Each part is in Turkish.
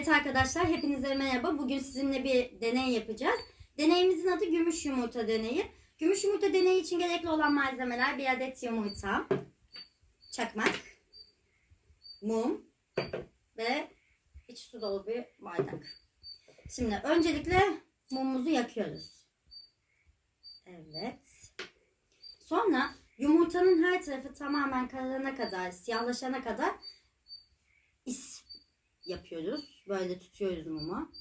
Evet arkadaşlar hepinize merhaba. Bugün sizinle bir deney yapacağız. Deneyimizin adı gümüş yumurta deneyi. Gümüş yumurta deneyi için gerekli olan malzemeler bir adet yumurta, çakmak, mum ve iç su dolu bir bardak. Şimdi öncelikle mumumuzu yakıyoruz. Evet. Sonra yumurtanın her tarafı tamamen kararana kadar, siyahlaşana kadar yapıyoruz. Böyle tutuyoruz mumu.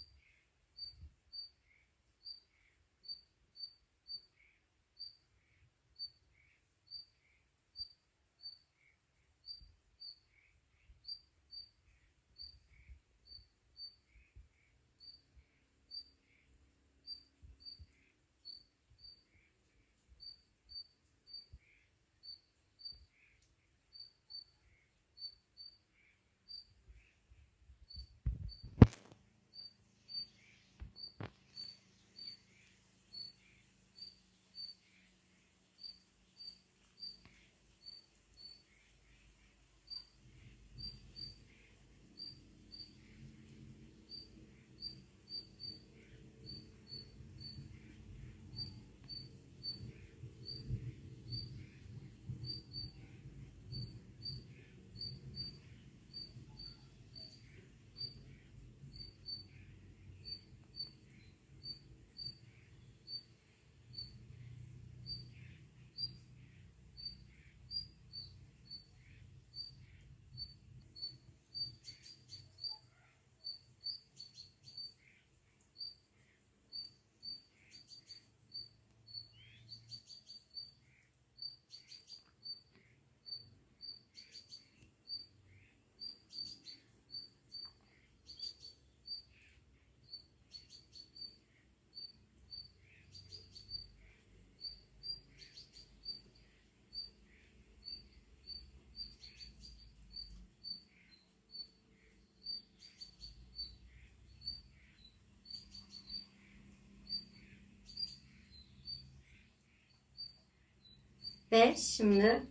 Ve şimdi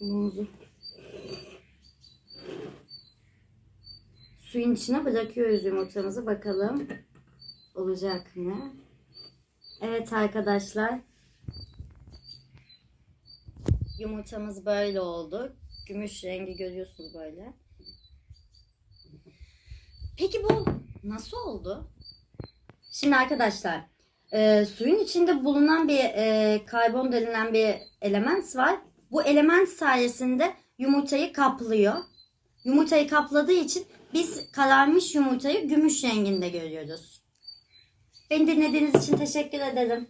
mumumuzu suyun içine bırakıyoruz yumurtamızı. Bakalım olacak mı? Evet arkadaşlar. Yumurtamız böyle oldu. Gümüş rengi görüyorsunuz böyle. Peki bu nasıl oldu? Şimdi arkadaşlar e, suyun içinde bulunan bir e, karbon denilen bir element var. Bu element sayesinde yumurtayı kaplıyor. Yumurtayı kapladığı için biz kararmış yumurtayı gümüş renginde görüyoruz. Beni dinlediğiniz için teşekkür ederim.